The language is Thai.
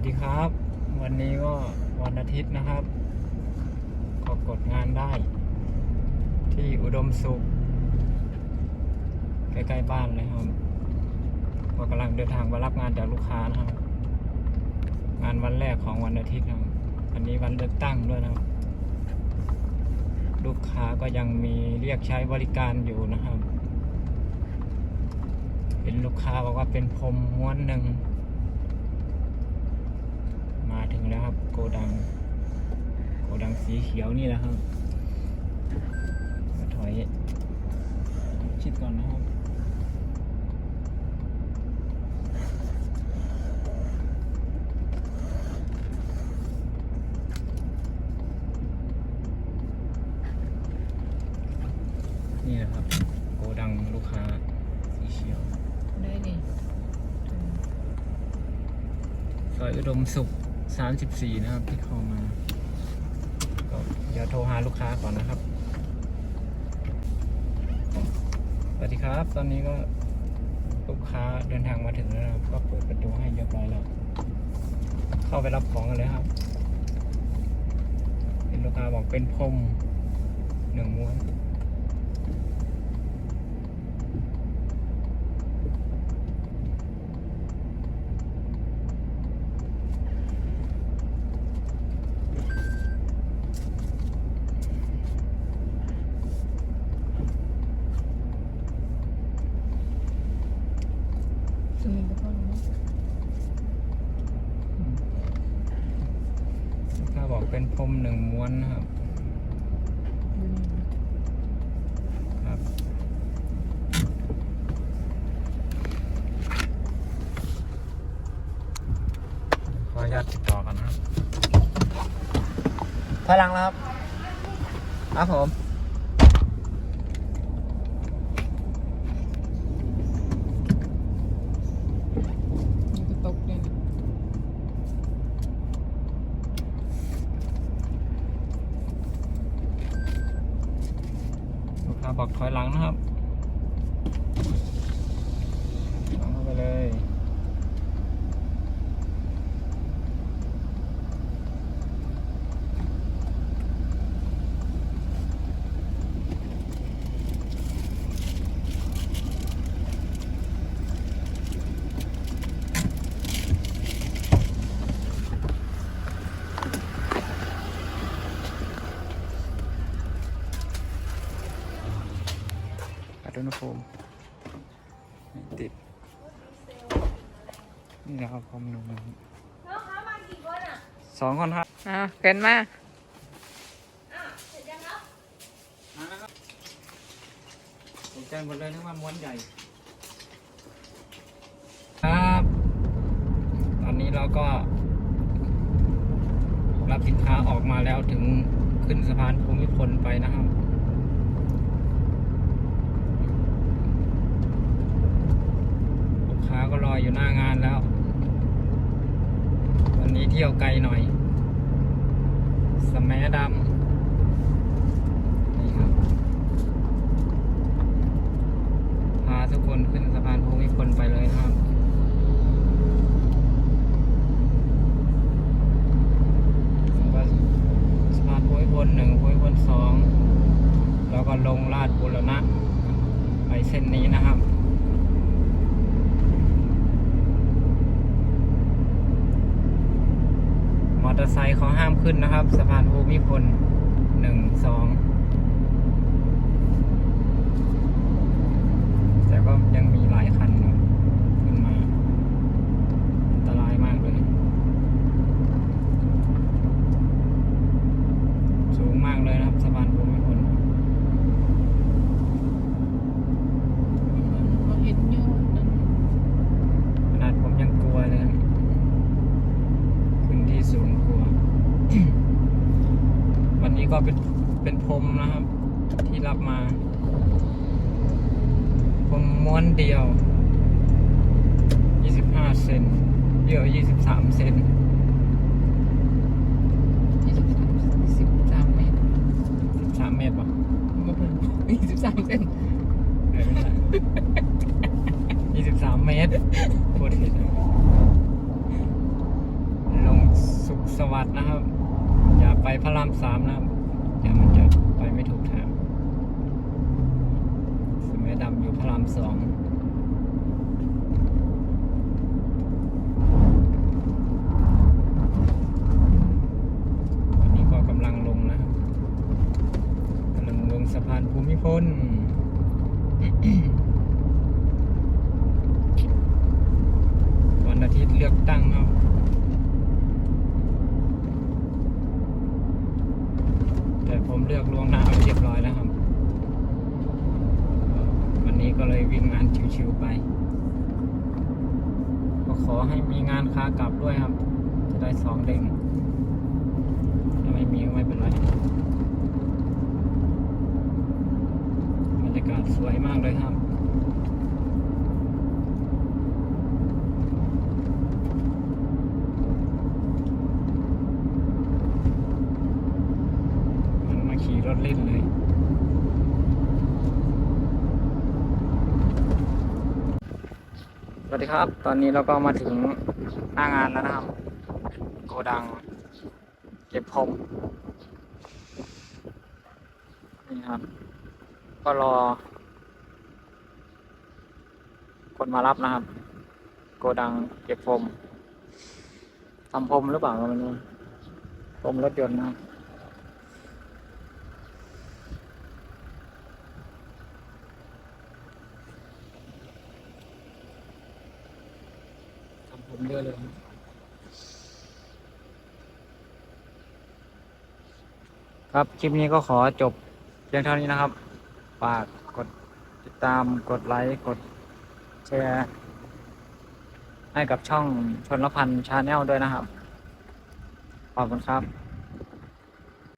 วัสดีครับ วันนี้ก็วันอาทิตย์นะครับก็กดงานได้ ที่อุดมสุข ใกล้ๆบ้านเลยครับก็กำลังเดินทางมารับงานจากลูกค้านะครับ งานวันแรกของวันอาทิตย์นะครับอันนี้วันเลือกตั้งด้วยนะครับ ลูกค้าก็ยังมีเรียกใช้บริการอยู่นะครับ เป็นลูกค้าบอกว่าเป็นพรมม้วนหนึ่ง มาถึงแล้วครับ โกดัง โกดังสีเขียวนี่แหละครับมาถอยชิดก่อนนะครับนี่แหละครับ โกดังลูกค้าสีเขียวได้นี่ซอยอุดมสุข 34นะครับที่เข้ามาก็เดี๋ยวโทรหาลูกค้าก่อนนะครับ สวัสดีครับ ตอนนี้ก็ลูกค้าเดินทางมาถึงแล้วนะครับ ก็เปิดประตูให้เรียบร้อยแล้ว เข้าไปรับของกันเลยครับเป็นลูกค้าบอกเป็นพรมหนึ่งม้วน สมิงก็พอแล้วมั้ง ลูกค้า บอกเป็นพรมหนึ่งม้วนนะครับ ครับ ขออนุญาตติดต่อกันนะครับพลังแล้วครับ ครับผม มันก็ตกเลยนะ ลูกค้าบ อกถอยหลังนะครับหลังเข้าไปเลย ปั ดอุณหภูมิไม่ติด นี่นะครับความหนุ่มสองคนครับอ่าเกินมาตกใจหมดเลยนึกว่าม้วนใหญ่ ครับ ตอนนี้เราก็ รับสินค้าออกมาแล้วถึงขึ้นสะพานภูมิพลไปนะครับ ลู ก็รออยู่หน้างานแล้ว วันนี้เที่ยวไกลหน่อยสแมดำนี่ครับ พาทุกคนขึ้นสะพานภูมิพลไปเลยนะครับสะพานภูมิพลหนึ่งภูมิพลสองแล้วก็ลงลาดบุรณะไปเส้นนี้นะครับ ม อเตอร์ไซค์เขาห้ามขึ้นนะครับ สะพานภูมิพลหนึ่งสองแต่ก็ยังมีหลายคันอยู่ขึ้นมา อันตรายมากเลย สูงมากเลยนะครับ สะพานภูมิพล เขาเห็นยอดนั่น ขนาดผมยังกลัวเลยนะขึ้นที่สูงกลัว วันนี้ก็ เป็นเป็นพรมนะครับ ที่รับมาพรมม้วนเดียว 25 เซนเยอะ23 เซนยี่สิบสามสิบสามเมตร13เมตรป่ะมาเป็นยี่สิบสามเซนเออไม่ใช่23 เมตรพูดผิดนะสวัสดิ์นะครับ อย่าไปพระรามสามนะครับ เดี๋ยวมันจะไปไม่ถูกทางสมัยดำอยู่พระรามสอง วันนี้ก็กำลังลงนะครับกำลังลงสะ พานภูมิพลวันอาทิตย์เลือกตั้งครับแต่ผมเลือกล่วงหน้าไปเรียบร้อยแล้วครับ วันนี้ก็เลยวิ่งงานชิวๆไป ก็ขอให้มีงานค้ากลับด้วยครับ จะได้สองเด้งถ้าไม่มีก็ไม่เป็นไรรยากาศสวยมากเลยครับ มันมาขี่รถเล่นเลย สวัสดีครับ ตอนนี้เราก็มาถึงหน้างานแล้วนะครับ โกดัง เก็บพรมนี่ครับ ก็รอ คนมารับนะครับ โกดังเก็บพรมทำพรมหรือเปล่าไม่รู้พรมรถยนต์นะครับ มเยอะเลยครับ คลิปนี้ก็ขอจบเพียงเท่านี้นะครับฝากกดติดตามกดไลค์กดแชร์ให้กับช่องชนละพันชาแนลด้วยนะครับ ขอบคุณครับ